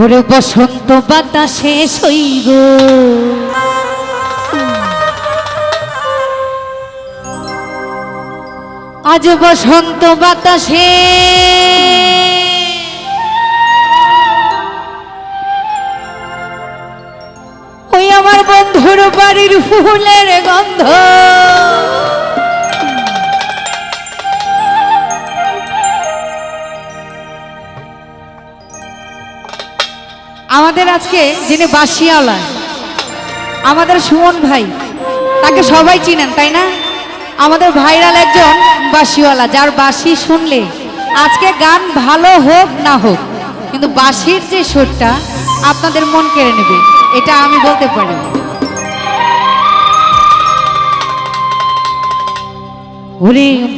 ওরে বসন্ত বাতাসে সইগ আজ বসন্ত বাতাসে ওই আমার বন্ধুর বাড়ির ফুলের গন্ধ। আমাদের আজকে যিনি বাসিয়াওয়ালা আমাদের সুমন ভাই, তাকে সবাই চিনেন, তাই না? আমাদের ভাইরাল একজন বাসিওয়ালা যার বাসি শুনলে আজকে গান ভালো হোক না হোক, কিন্তু বাসির যে সুরটা আপনাদের মন কেড়ে নেবে, এটা আমি বলতে পারি।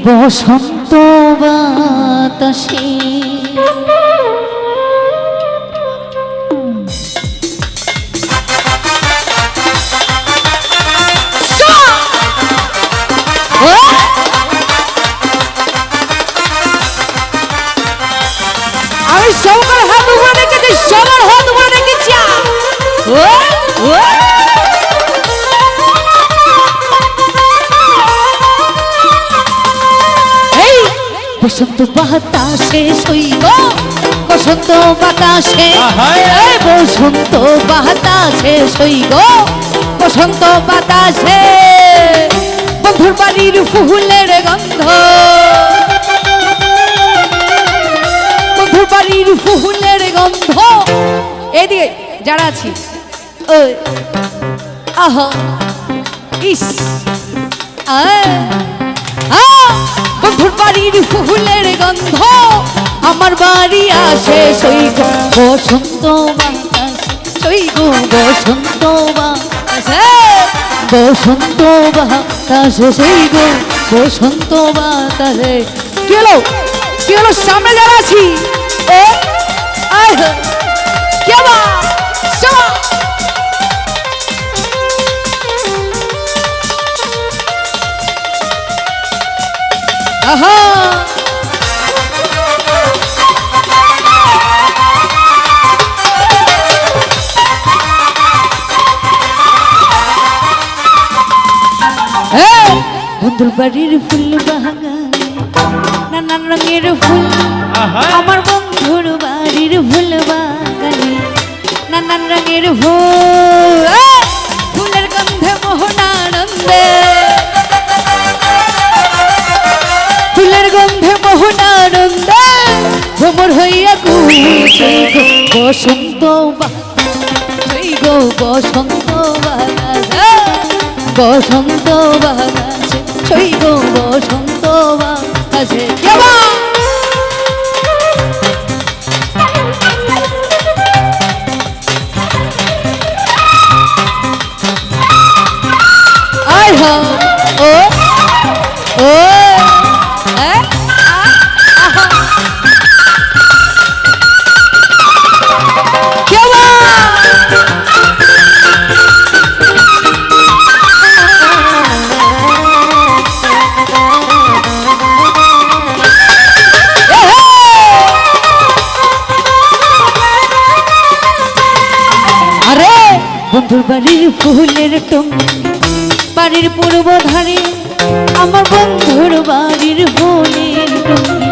বসন্ত বাতাসে বসন্ত বাতাসে সইব বসন্ত বাতাসে। বসন্ত বাতাসে সইব বসন্ত বাতাসে। বন্ধুর বাড়ির ফুলের গন্ধ। বন্ধুর বাড়ির ফুলের গন্ধ। এদিকে যারা আছি। আহা ইস আয়। আ, বন্ধুর বাড়ির ফুলের গন্ধ, আমার বাড়ি আসে সৈগ বসন্ত বাতাস সৈগ বসন্ত বসন্ত বাতাসে সৈগ বসন্ত বাতাসে। কি হলো? কি হলো? সামনে যারা আছি ও আয় বন্ধুর বাড়ির ফুল বাগানে নানান রঙের ফুল। আমার বন্ধুর বাড়ির ফুল বাগানে নানান রঙের ফুল। ফুলের গন্ধে মোহনানন্দে। ফুলের গন্ধে মোহনানন্দে। ভ্রমর হইয়া বসন্ত বসন্ত বসন্ত বাতাসে গো বসন্ত বাতাসে আয় হো ও ও। বন্ধুর বাড়ির ফুলের টঙ্কি বাড়ির পূর্ব ধারে আমার বন্ধুর বাড়ির ফুলের টঙ্কি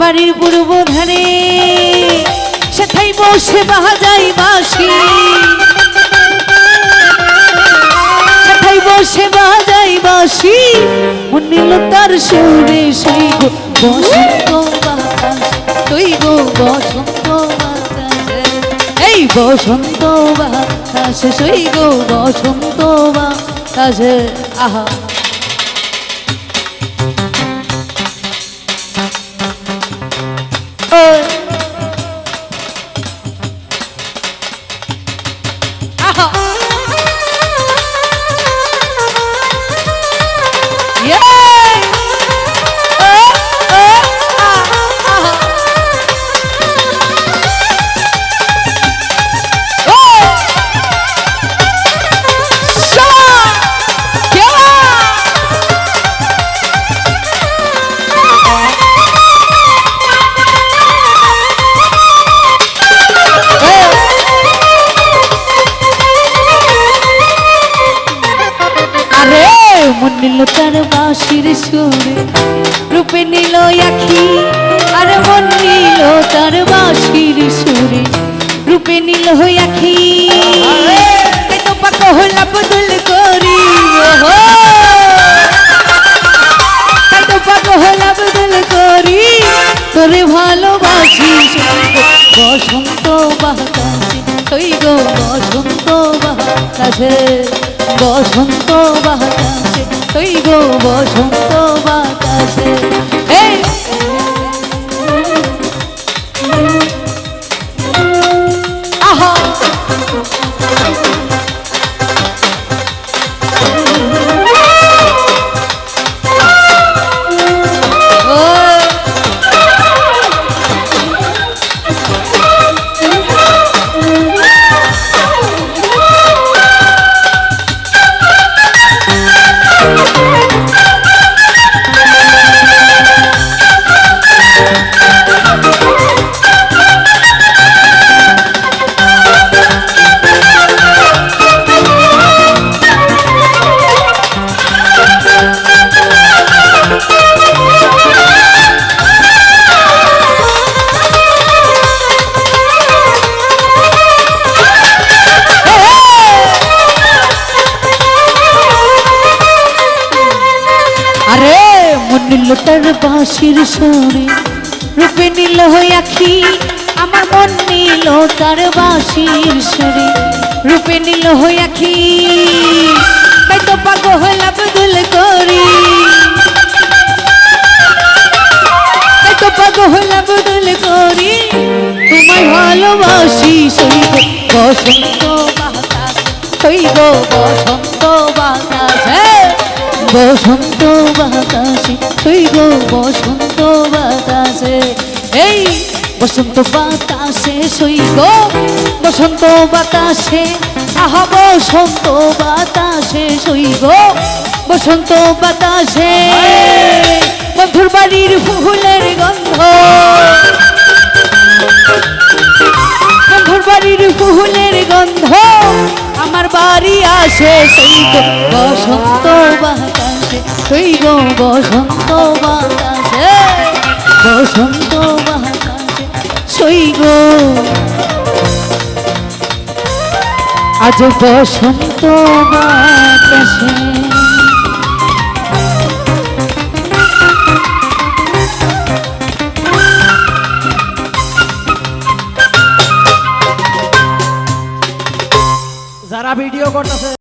বাড়ির পূর্ব ধারে সেথাই বসে বাজাই বাসি সেথাই বসে বাজাই বাসি মনিল তার সুরে সই গো, বসন্ত সই গো বসন্ত এই বসন্ত বাতাসে। সই গো বসন্ত বাতাসে আহা। দিল তার বাঁশির সুরে রূপে নিল একই আর মন নিল তার বাঁশির সুরে। রূপে নিল একই তোমার বদল করি। বদল করি, তোরে ভালোবাসি বসন্ত বাতাসে তুই গো বসন্ত বাতাসে বসন্ত বাতাসে তুই গো বসন্ত বাতাসে। মন লোটার বাঁশির সুরে। রূপে নীল হয়ে আখি, আমার মন নীল তার বাঁশির সুরে। রূপে নীল হয়ে আখি, তাই তো পাগ হলাম দুল করি। তাই তো পাগ হলাম দুল করি। তোমায় ভালোবাসি সইব বসন্ত বাতাস সইব বসন্ত বসন্ত বাতাসে, তুই গো বসন্ত বাতাসে। এই বসন্ত বাতাসে সই গো বসন্ত বাতাসে, আহা বসন্ত বাতাসে সই গো বসন্ত বাতাসে। বন্ধুর বাড়ির ফুলের গন্ধ। বন্ধুর বাড়ির ফুলের গন্ধ। আমার বাড়ি আসে সেই বসন্ত বাতাসে। সেই গো বসন্ত বাতাসে বসন্ত বাতাসে সেই গো আজ বসন্ত বাতাসে যারা ভিডিও করতেছে